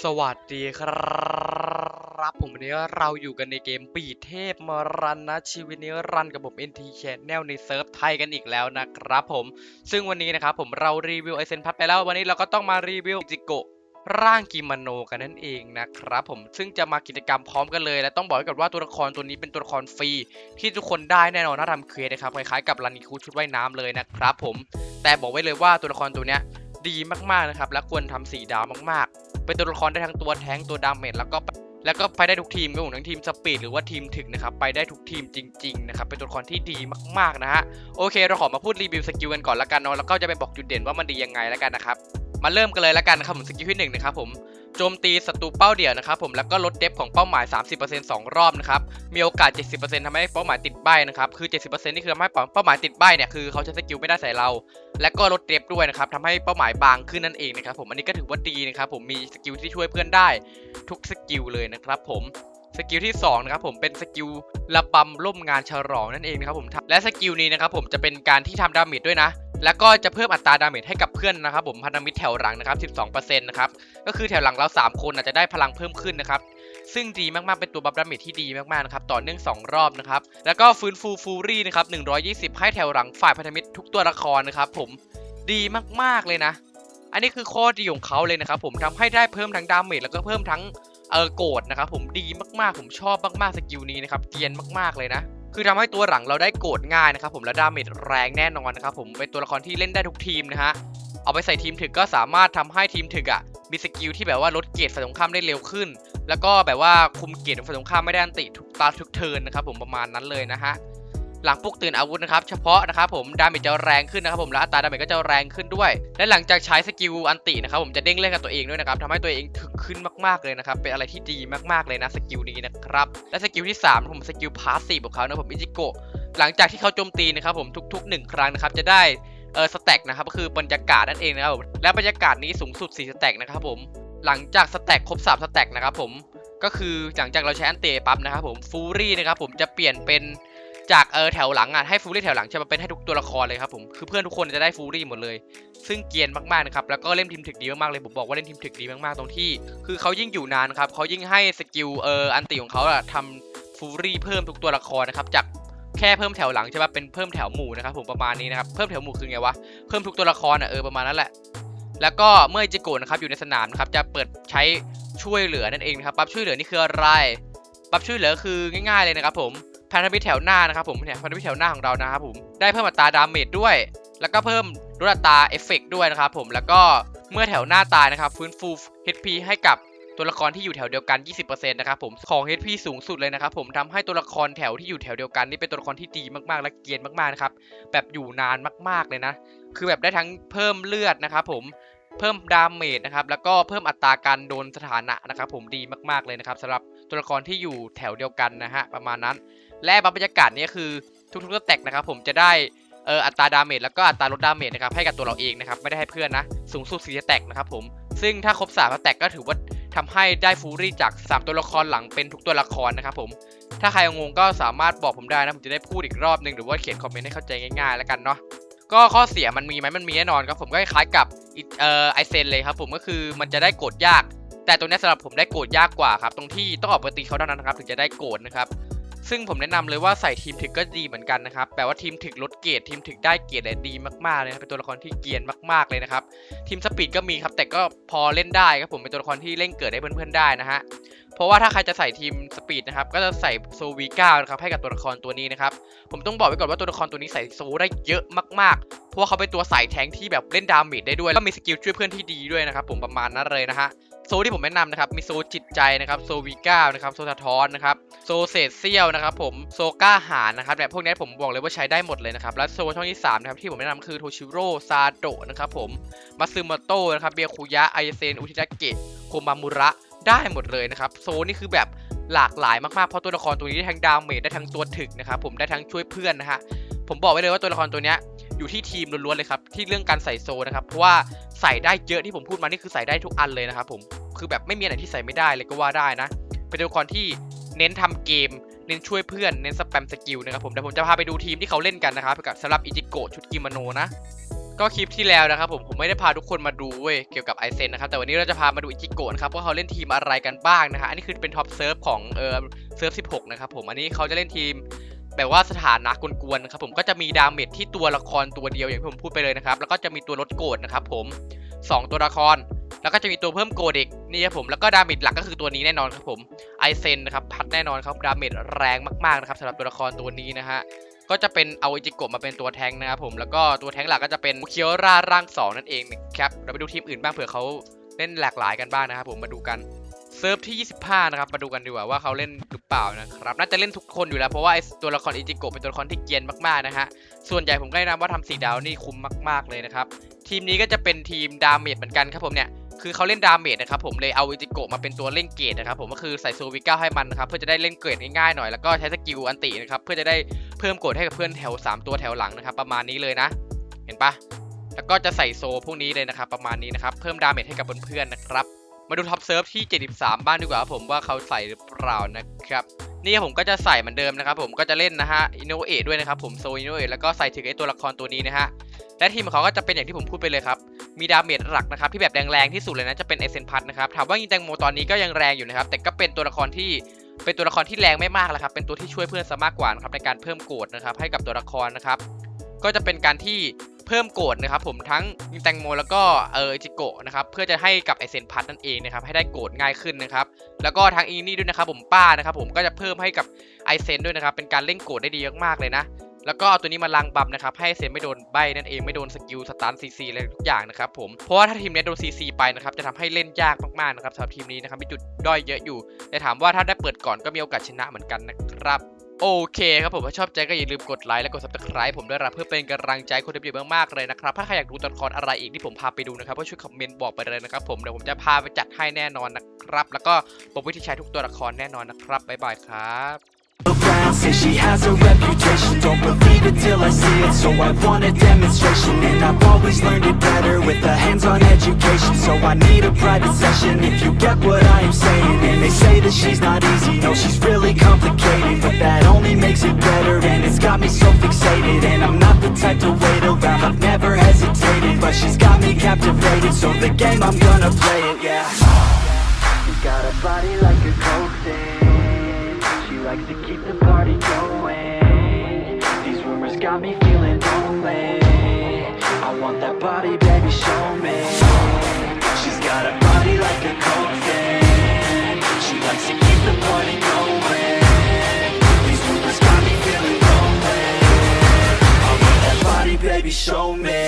สวัสดีครับ ผมวันนี้เราอยู่กันในเกมปีเทพมรันนะชีวิตนี้รันกับผม NT Channel ในเซิร์ฟไทยกันอีกแล้วนะครับผม ซึ่งวันนี้นะครับผมเรารีวิวไอเซนพัทไปแล้ววันนี้เราก็ต้องมารีวิวจิโกะร่างกิมโนกันนั่นเองนะครับผมซึ่งจะมากิจกรรมพร้อมกันเลย และต้องบอกไว้ก่อนว่าตัวละครตัวนี้เป็นตัวละครฟรี ที่ทุกคนได้แน่นอนถ้าทำเควสนะครับคล้ายๆกับรันนิคูชุดว่ายน้ำเลยนะครับผมแต่บอกไว้เลยว่าตัวละครตัวเนี้ย ดีมากๆนะครับ และควรทำสีดาวมากๆ เป็นตัวละครได้ทั้งตัวแทงตัวดาเมจแล้วก็แล้วก็ไปได้ทุกทีมครับผมทั้งทีมสปีดหรือว่าทีมถึกนะครับไปได้ทุกทีมจริงๆนะครับเป็นตัวละครที่ดีมากๆนะฮะโอเค เราขอมาพูดรีวิวสกิลกันก่อนละกันเนาะแล้วก็จะไปบอกจุดเด่นว่ามันดียังไงแล้วกันนะครับ มาเริ่มกันเลยและกันครับผมสกิลที่หนึ่งนะครับผมโจมตีศัตรูเป้าเดี่ยวนะครับผมแล้วก็ลดเดฟของเป้าหมาย 30% 2 รอบนะครับมีโอกาส 70%ทำให้เป้าหมายติดใบนะครับคือ 70%นี่คือทำให้เป้าหมายติดใบเนี่ยคือเขาใช้สกิลไม่ได้ใส่เรา และก็ลดเดฟด้วยนะครับทำให้เป้าหมายบางขึ้นนั่นเองนะครับผมอันนี้ก็ถือว่าดีนะครับผมมีสกิลที่ช่วยเพื่อนได้ทุกสกิลเลยนะครับผมสกิลที่2นะครับผมเป็นสกิลระบำล่มงานฉลองนั่นเองนะครับผมและสกิลนี้นะครับผมจะเป็นการที่ทำดาเมจด้วยนะ แล้วก็จะเพิ่มอัตราดาเมจให้กับเพื่อนนะครับผมพันธมิตรแถวหลังนะครับ12%นะครับก็คือแถวหลังเรา 3 คนอาจจะได้พลังเพิ่มขึ้นนะครับซึ่งดีมากๆเป็นตัวบัฟดาเมจที่ดีมากๆนะครับต่อเนื่อง 2 รอบนะครับแล้วก็ฟื้นฟูฟูรี่นะครับ120 ให้แถวหลังฝ่ายพันธมิตรทุกตัวละครนะครับผมดีมากๆเลยนะ อันนี้คือข้อดีของเขาเลยนะครับผมทำให้ได้เพิ่มทั้งดาเมจแล้วก็เพิ่มทั้งเออโกดนะครับผมดีมากๆ ผมชอบมากๆสกิลนี้นะครับเกียนมากๆเลยนะ คือทำให้ตัวหลังเราได้โกดง่ายนะครับผมและดาเมจแรงแน่นอนนะครับผมเป็นตัวละครที่เล่นได้ทุกทีมนะฮะเอาไปใส่ทีมถึกก็สามารถทำให้ทีมถึกอะมีสกิลที่แบบว่าลดเกรดฝ่ายตรงข้ามได้เร็วขึ้น แล้วก็แบบว่าคุมเกรดฝ่ายตรงข้ามไม่ได้อันติทุกตาทุกเทินนะครับผมประมาณนั้นเลยนะฮะ หลังปลุกตื่นอาวุธนะครับเฉพาะนะครับผมดาเมจจะแรงขึ้นนะครับผมและอัตราดาเมจก็จะแรงขึ้นด้วย และหลังจากใช้สกิลอันตินะครับผมจะเด้งเล่นกับตัวเองด้วยนะครับทำให้ตัวเองถึกขึ้นมากๆเลยนะครับเป็นอะไรที่ดีมากๆเลยนะสกิลนี้นะครับและสกิลที่สามผมสกิลพาสซีฟของเขานะผมอิจิโกะหลังจากที่เขาโจมตีนะครับผมทุกๆหนึ่งครั้งนะครับจะได้เออสแต็กนะครับก็คือบรรยากาศนั่นเองนะครับผมและบรรยากาศนี้สูงสุด4สแต็กนะครับผมหลังจากสแต็กครบ3สแต็กนะครับผมก็คือหลังจากเราใช้อันเตะปั๊บนะครับผมฟูรี่นะครับผมจะเปลี่ยนเป็น จากเออแถวหลังอะให้ฟูรี่แถวหลังจะมาเป็นให้ทุกตัวละครเลยครับผมคือเพื่อนทุกคนจะได้ฟูรี่หมดเลย ซึ่งเกียนมากๆนะครับแล้วก็เล่นทีมถึกดีมากๆเลยผมบอกว่าเล่นทีมถึกดีมากๆตรงที่ คือเขายิ่งอยู่นานครับเขายิ่งให้สกิลเอออันติของเขาอะทำฟูรี่เพิ่มทุกตัวละครนะครับจากแค่เพิ่มแถวหลังใช่ป่ะเป็นเพิ่มแถวหมู่นะครับผมประมาณนี้นะครับเพิ่มแถวหมู่คือไงวะเพิ่มทุกตัวละครอะเออประมาณนั้นแหละ แล้วก็เมื่ออิจิโกะนะครับอยู่ในสนามนะครับจะเปิดใช้ช่วยเหลือนั่นเองนะครับปั๊บช่วยเหลือนี่คืออะไรปั๊บช่วยเหลือคือง่าย ๆเลยนะครับผม พันธมิตรแถวหน้านะครับผมเนี่ยพันธมิตรแถวหน้าของเรานะครับผมได้เพิ่มอัตราดาเมจด้วย แล้วก็เพิ่มลดอัตราเอฟเฟกด้วยนะครับผมแล้วก็เมื่อแถวหน้าตายนะครับฟื้นฟู HP ให้กับตัวละครที่อยู่แถวเดียวกัน 20%นะครับผม ของ HP สูงสุดเลยนะครับผมทำให้ตัวละครแถวที่อยู่แถวเดียวกันนี่เป็นตัวละครที่ดีมากๆ และเกียนมากๆ นะครับ แบบอยู่นานมากๆ เลยนะ คือแบบได้ทั้งเพิ่มเลือดนะครับผม เพิ่มดาเมจนะครับ แล้วก็เพิ่มอัตราการโดนสถานะนะครับผมดีมากๆ เลยนะครับสำหรับตัวละครที่อยู่แถวเดียวกันนะฮะ ประมาณนั้น และบรรยากาศนี้คือทุกๆสแต็กนะครับผมจะได้เอออัตราดาเมจแล้วก็อัตราลดดาเมจนะครับให้กับตัวเราเองนะครับไม่ได้ให้เพื่อนนะสูงสุด4สแต็กนะครับผมซึ่งถ้าครบ3สแต็กก็ถือว่าทำให้ได้ฟูรี่จาก 3 ตัวละครหลังเป็นทุกตัวละครนะครับผมถ้าใครงงก็สามารถบอกผมได้นะผมจะได้พูดอีกรอบหนึ่งหรือว่าเขียนคอมเมนต์ให้เข้าใจง่ายๆแล้วกันเนาะก็ข้อเสียมันมีไหมมันมีแน่นอนครับผมก็คล้ายกับเอ่อไอเซนเลยครับผมก็คือมันจะได้โกดยาก แต่ตรงเนี้สำหรับผมได้โกดยากกว่าครับตรงที่ต้องออกปกติเขาเท่านั้นนะครับถึงจะได้โกดนะครับ ซึ่งผมแนะนำเลยว่าใส่ทีมถึกก็ดีเหมือนกันนะครับแปลว่าทีมถึกลดเกรดทีมถึกได้เกรดเลยดีมากๆเลยนะเป็นตัวละครที่เกียนมากๆเลยนะครับทีมสปีดก็มีครับแต่ก็พอเล่นได้ครับผมเป็นตัวละครที่เล่นเกิดให้เพื่อนๆได้นะฮะเพราะว่าถ้าใครจะใส่ทีมสปีดนะครับก็จะใส่โซวีก้านะครับให้กับตัวละครตัวนี้นะครับผมต้องบอกไว้ก่อนว่าตัวละครตัวนี้ใส่โซได้เยอะมากๆ เพราะว่าเขาเป็นตัวใส่แทงที่แบบเล่นดาเมจได้ด้วยแล้วมีสกิลช่วยเพื่อนที่ดีด้วยนะครับผมประมาณนั้นเลยนะฮะ ซที่ผมแนะนำนะครับ มีโซจิตใจนะครับโซวีก้านะครับโซสะท้อนนะครับโซเศษเซี่ยวนะครับผมโซก้าหานะครับแบบพวกนี้ผมบอกเลยว่าใช้ได้หมดเลยนะครับ และโซช่องที่3นะครับที่ผมแนะนำคือโทชิโร่ซาโดะนะครับผมมาซึมโตะนะครับเบียคุยะไอเซนอุทิดะเกะโคมามุระได้หมดเลยนะครับ โซนี่คือแบบหลากหลายมากๆ เพราะตัวละครตัวนี้ได้ทั้งดาเมจได้ทั้งตัวถึกนะครับผมได้ทั้งช่วยเพื่อนนะฮะผมบอกไว้เลยว่าตัวละครตัวเนี้ย อยู่ที่ทีมล้วนๆเลยครับที่เรื่องการใส่โซนะครับเพราะว่าใส่ได้เยอะที่ผมพูดมานี่คือใส่ได้ทุกอันเลยนะครับผมคือแบบไม่มีอะไรที่ใส่ไม่ได้เลยก็ว่าได้นะ เป็นตัวละครที่เน้นทำเกม เน้นช่วยเพื่อนเน้นสแปมสกิลนะครับผมเดี๋ยวผมจะพาไปดูทีมที่เขาเล่นกันนะครับกับสำหรับอิจิโกะชุดกิโมโนนะก็คลิปที่แล้วนะครับผมผมไม่ได้พาทุกคนมาดูเว้ยเกี่ยวกับไอเซนนะครับแต่วันนี้เราจะพามาดูอิจิโกะนะครับว่าเขาเล่นทีมอะไรกันบ้างนะฮะอันนี้คือเป็นท็อปเซิร์ฟของเออเซิร์ฟ16 นะครับผมอันนี้เขาจะเล่นทีม แบบว่าสถานะกวนๆนะครับผมก็จะมีดาเมจที่ตัวละครตัวเดียวอย่างที่ผมพูดไปเลยนะครับ แล้วก็จะมีตัวลดโกรธนะครับผมสองตัวละคร แล้วก็จะมีตัวเพิ่มโกรธอีกนี่ครับผมแล้วก็ดาเมจหลักก็คือตัวนี้แน่นอนครับผมไอเซนนะครับพัดแน่นอนครับดาเมจแรงมากๆนะครับสำหรับตัวละครตัวนี้นะฮะก็จะเป็นเอาอิจิโกะมาเป็นตัวแทงนะครับผมแล้วก็ตัวแทงหลักก็จะเป็นเคียวราร่างสองนั่นเองนะครับเราไปดูทีมอื่นบ้างเผื่อเขาเล่นหลากหลายกันบ้างนะครับผมมาดูกัน เซิร์ฟที่ 25 นะครับ มาดูกันดีกว่าว่าเขาเล่นหรือเปล่านะครับ น่าจะเล่นทุกคนอยู่แล้ว เพราะว่าไอตัวละครอิจิโกะเป็นตัวละครที่เกียนมากๆนะฮะ ส่วนใหญ่ผมก็แนะนำว่าทำสีดาวนี่คุ้มมาก ๆเลยนะครับ ทีมนี้ก็จะเป็นทีมดาเมจเหมือนกันครับผมเนี่ย คือเขาเล่นดาเมจนะครับผมเลยเอาอิจิโกะมาเป็นตัวเล่นเกรดนะครับผมก็คือใส่โซวิก้าให้มันนะครับเพื่อจะได้เล่นเกรดง่ายๆหน่อยแล้วก็ใช้สกิลอันตินะครับเพื่อจะได้เพิ่มโกรดให้กับเพื่อนแถว 3 ตัวแถวหลังนะครับประมาณนี้เลยนะ เห็นปะแล้วก็จะใส่โซพวกนี้เลยนะครับประมาณนี้นะครับเพิ่มดาเมจให้กับเพื่อนๆนะครับ มาดูท็อปเซิร์ฟที่ 73 บ้างดีกว่าผมว่าเขาใส่หรือเปล่านะครับนี่ผมก็จะใส่เหมือนเดิมนะครับผมก็จะเล่นนะฮะอินโนเอะด้วยนะครับผมโซอินโนเอะแล้วก็ใส่ถึงไอตัวละครตัวนี้นะฮะและทีมของเขาก็จะเป็นอย่างที่ผมพูดไปเลยครับ มีดาเมจหลักนะครับที่แบบแรงๆที่สุดเลยนะจะเป็นไอเซนพัทนะครับถามว่ายิงแตงโมตอนนี้ก็ยังแรงอยู่นะครับแต่ก็เป็นตัวละครที่เป็นตัวละครที่แรงไม่มากแล้วครับเป็นตัวที่ช่วยเพื่อนซะมากกว่านะครับในการเพิ่มโกรธนะครับให้กับตัวละครนะครับก็จะเป็นการที่ พิ่มโกรธนะครับผมทั้งแตงโมแล้วก็เออจิโกะนะครับเพื่อจะให้กับไอเซนพัทนั่นเองนะครับให้ได้โกรธง่ายขึ้นนะครับแล้วก็ทางอีนี่ด้วยนะครับผมป้านะครับผมก็จะเพิ่มให้กับไอเซนด้วยนะครับเป็นการเล่นโกรธได้ดีมากๆเลยนะแล้วก็เอาตัวนี้มาลังบัมนะครับให้เซนไม่โดนใบนั่นเองไม่โดนสกิลสตันซีซีอะไรทุกอย่างนะครับผมเพราะว่าถ้าทีมนี้โดนซีซีไปนะครับจะทำให้เล่นยากมากๆนะครับสำหรับทีมนี้นะครับมีจุดด้อยเยอะอยู่แต่ถามว่าถ้าได้เปิดก่อนก็มีโอกาสชนะเหมือนกันนะครับ โอเคครับผมถ้าชอบใจก็อย่าลืมกดไลค์และกด subscribe ผมด้วยนะเพื่อเป็นกำลังใจคนที่ดีมากๆเลยนะครับ ถ้าใครอยากดูตัวละครอะไรอีกที่ผมพาไปดูนะครับก็ช่วยคอมเมนต์บอกไปเลยนะครับผมเดี๋ยวผมจะพาไปจัดให้แน่นอนนะครับ แล้วก็บอกวิธีใช้ทุกตัวละครแน่นอนนะครับบ๊ายบายครับ around Say she has a reputation Don't believe it till I see it So I want a demonstration And I've always learned it better With a hands-on education So I need a private session If you get what I am saying And they say that she's not easy No, she's really complicated But that makes it better And it's got me so fixated. And I'm not the type to wait around I've never hesitated But she's got me captivated So the game, I'm gonna play it, yeah. You got a body like show me.